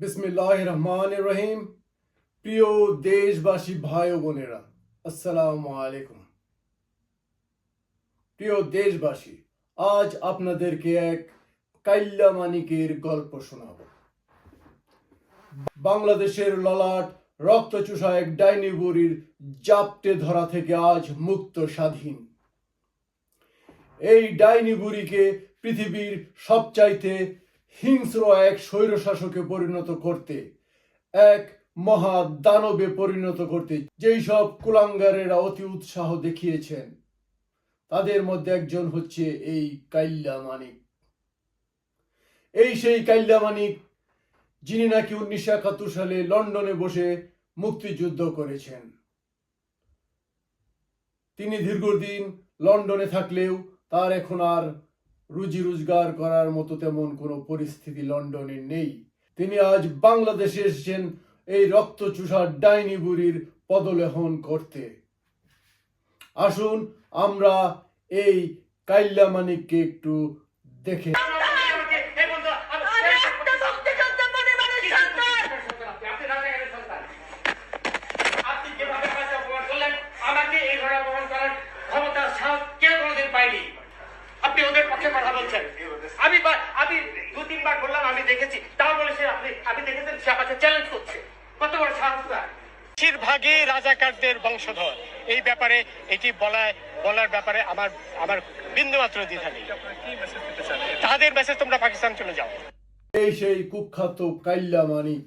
বিসমিল্লাহ রহমান রহিম। প্রিয় দেশবাসী, ভাই বোনেরা, আসসালামু আলাইকুম। প্রিয় দেশবাসী, আজ আপনাদেরকে এক কাইল্লা মানিকের গল্প শোনাব। বাংলাদেশের ললাট রক্তচুষা এক ডাইনি বুড়ির জাপটে ধরা থেকে আজ মুক্ত স্বাধীন। এই ডাইনি বুড়িকে পৃথিবীর সবচাইতে হিংস্র এক স্বৈরশাসকে পরিণত করতে, এক মহা দানবে পরিণত করতে যেই সব কুলাঙ্গারেরা অতি উৎসাহ দেখিয়েছেন, তাদের মধ্যে একজন হচ্ছে এই কাইল্লা মানিক। এই সেই কাইল্লা মানিক, যিনি নাকি উনিশশো একাত্তর সালে লন্ডনে বসে মুক্তিযুদ্ধ করেছেন। তিনি দীর্ঘদিন লন্ডনে থাকলেও তার এখন আর রুজি রোজগার করার মতো তেমন কোনো পরিস্থিতি লন্ডনে নেই। তিনি আজ বাংলাদেশে এসেছেন এই রক্তচুষার ডাইনি বুড়ির পদলেহন করতে। আসুন আমরা এই কাইল্লা মানিককে একটু দেখে এই বন্ধু, আমি- বেশিরভাগই রাজাকারদের বংশধর। এই ব্যাপারে এটি বলা, বলার ব্যাপারে আমার আমার বিন্দুমাত্র দ্বিধা নেই। তাদের মেসেজ তোমরা পাকিস্তান চলে যাও। এই সেই কুখ্যাত কাইল্লা মানিক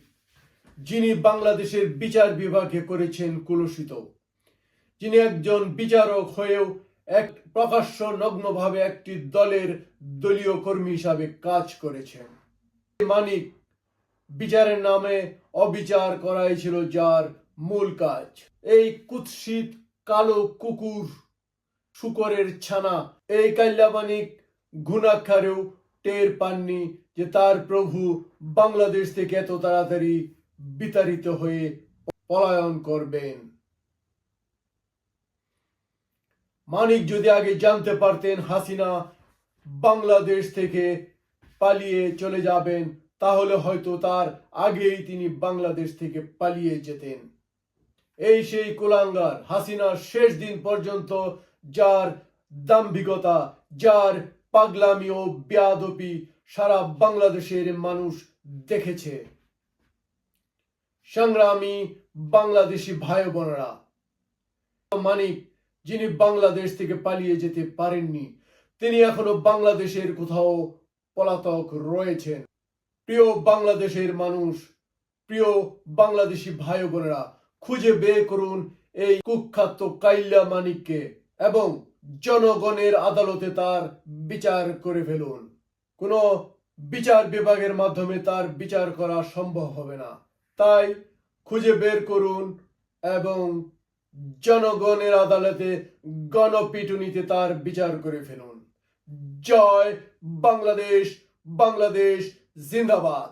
যিনি বাংলাদেশের বিচার বিভাগে করেছেন কুলসিত, যিনি একজন বিচারক হয়েও এক প্রকাশ্য নগ্নভাবে একটি দলের দলীয় কর্মী হিসাবে কাজ করেছেন। মানিক বিচারের নামে অবিচার করাই ছিল যার মূল কাজ। এই কুৎসিত কালো কুকুর শুকরের ছানা, এই কাইল্লা মানিক ঘুণাক্ষারেও টের পাননি যে তার প্রভু বাংলাদেশ থেকে এত তাড়াতাড়ি বিতাড়িত হয়ে পলায়ন করবেন। মানিক যদি আগে জানতে পারতেন হাসিনা বাংলাদেশ থেকে পালিয়ে চলে যাবেন, তাহলে হয়তো তার আগেই তিনি বাংলাদেশ থেকে পালিয়ে যেতেন। এই সেই কুলাঙ্গার হাসিনার শেষ দিন পর্যন্ত, যার দাম্ভিকতা, যার পাগলামি ও বেয়াদপি সারা বাংলাদেশের মানুষ দেখেছে। সংগ্রামী বাংলাদেশি ভাই বোনেরা মানিক, যিনি বাংলাদেশ থেকে পালিয়ে যেতে পারেননি, তিনি এখনও বাংলাদেশের কোথাও পলাতক রয়েছেন। প্রিয় বাংলাদেশের মানুষ, প্রিয় বাংলাদেশি ভাই বোনেরা খুঁজে বের করুন এই কুখ্যাত কাইল্লা মানিককে এবং জনগণের আদালতে তার বিচার করে ফেলুন। কোনো বিচার বিভাগের মাধ্যমে তার বিচার করা সম্ভব হবে না। তাই খুঁজে বের করুন এবং জনগণের আদালতে গণপিটুনিতে তার বিচার করে ফেলুন। জয় বাংলাদেশ বাংলাদেশ জিন্দাবাদ।